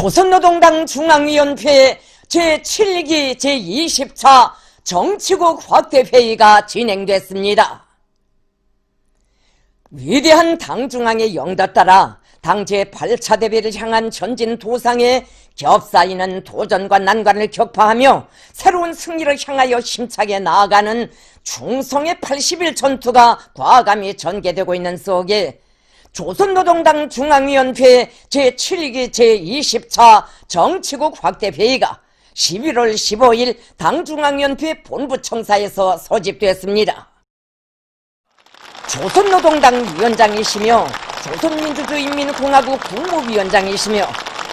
조선노동당 중앙위원회 제7기 제20차 정치국 확대회의가 진행됐습니다. 위대한 당중앙의 영도 따라 당 제8차 대회를 향한 전진 도상에 겹사이는 도전과 난관을 격파하며 새로운 승리를 향하여 힘차게 나아가는 충성의 80일 전투가 과감히 전개되고 있는 속에 조선노동당 중앙위원회 제7기 제20차 정치국 확대회의가 11월 15일 당중앙위원회 본부청사에서 소집됐습니다. 조선노동당 위원장이시며 조선민주주의인민공화국 국무위원장이시며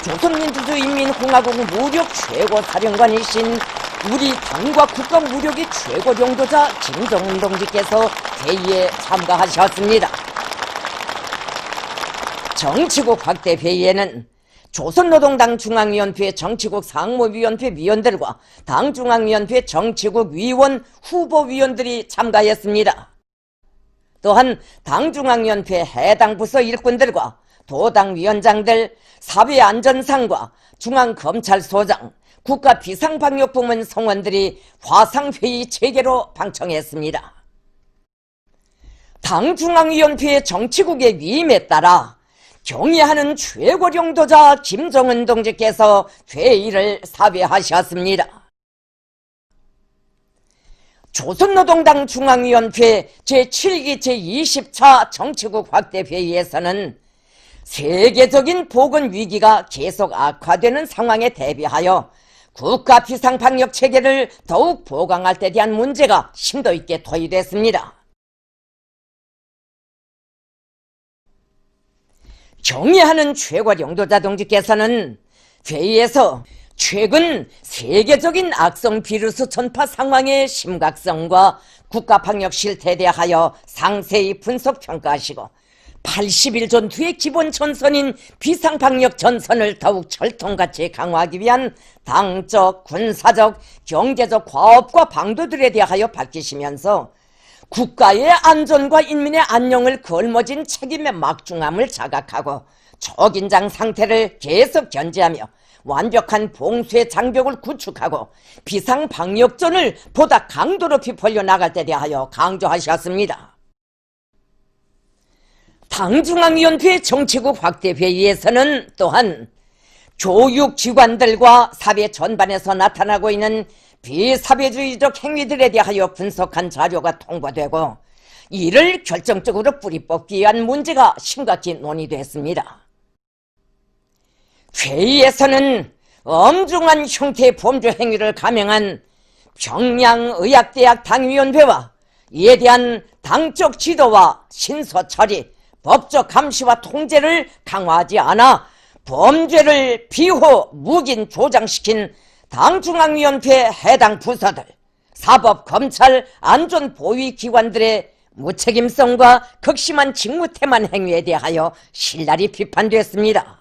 조선민주주의인민공화국 무력 최고사령관이신 우리 당과 국가 무력의 최고領도자 김정은 동지께서 회의에 참가하셨습니다. 정치국 확대 회의에는 조선노동당 중앙위원회 정치국 상무위원회 위원들과 당 중앙위원회 정치국 위원 후보위원들이 참가했습니다. 또한 당 중앙위원회 해당 부서 일꾼들과 도당 위원장들, 사회안전상과 중앙검찰소장, 국가비상방역부문 성원들이 화상회의 체계로 방청했습니다. 당 중앙위원회 정치국의 위임에 따라 경의하는 최고령도자 김정은 동지께서 회의를 사회하셨습니다. 조선노동당 중앙위원회 제7기 제20차 정치국 확대회의에서는 세계적인 보건 위기가 계속 악화되는 상황에 대비하여 국가 비상방역 체계를 더욱 보강할 때 대한 문제가 심도 있게 토의됐습니다. 경의하는 최고領도자 동지께서는 회의에서 최근 세계적인 악성 비루스 전파 상황의 심각성과 국가 방역 실태에 대하여 상세히 분석 평가하시고 80일 전투의 기본 전선인 비상 방역 전선을 더욱 철통같이 강화하기 위한 당적, 군사적, 경제적 과업과 방도들에 대하여 밝히시면서 국가의 안전과 인민의 안녕을 걸머진 책임의 막중함을 자각하고 초긴장 상태를 계속 견제하며 완벽한 봉쇄 장벽을 구축하고 비상 방역전을 보다 강도 높이 벌려나갈 때 대하여 강조하셨습니다. 당중앙위원회 정치국 확대 회의에서는 또한 교육기관들과 사회 전반에서 나타나고 있는 비사회주의적 행위들에 대하여 분석한 자료가 통보되고 이를 결정적으로 뿌리 뽑기 위한 문제가 심각히 논의됐습니다. 회의에서는 엄중한 형태의 범죄 행위를 감행한 평양의학대학 당위원회와 이에 대한 당적 지도와 신서 처리, 법적 감시와 통제를 강화하지 않아 범죄를 비호 묵인 조장시킨 당중앙위원회 해당 부서들, 사법, 검찰, 안전보위기관들의 무책임성과 극심한 직무태만 행위에 대하여 신랄히 비판됐습니다.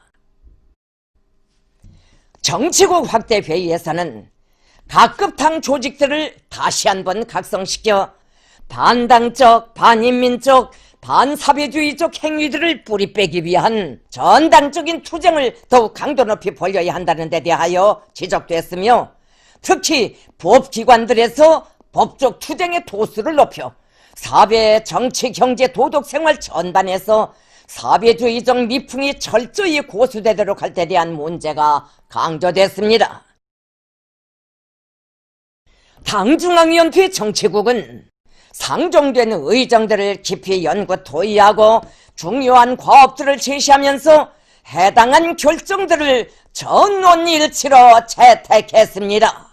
정치국 확대 회의에서는 각급 당 조직들을 다시 한번 각성시켜 반당적, 반인민적, 반사회주의적 행위들을 뿌리 빼기 위한 전당적인 투쟁을 더욱 강도 높이 벌여야 한다는 데 대하여 지적됐으며 특히 법기관들에서 법적 투쟁의 도수를 높여 사회, 정치, 경제, 도덕 생활 전반에서 사회주의적 미풍이 철저히 고수되도록 할 때 대한 문제가 강조됐습니다. 당중앙위원회 정치국은 상정된 의정들을 깊이 연구 토의하고 중요한 과업들을 제시하면서 해당한 결정들을 전원일치로 채택했습니다.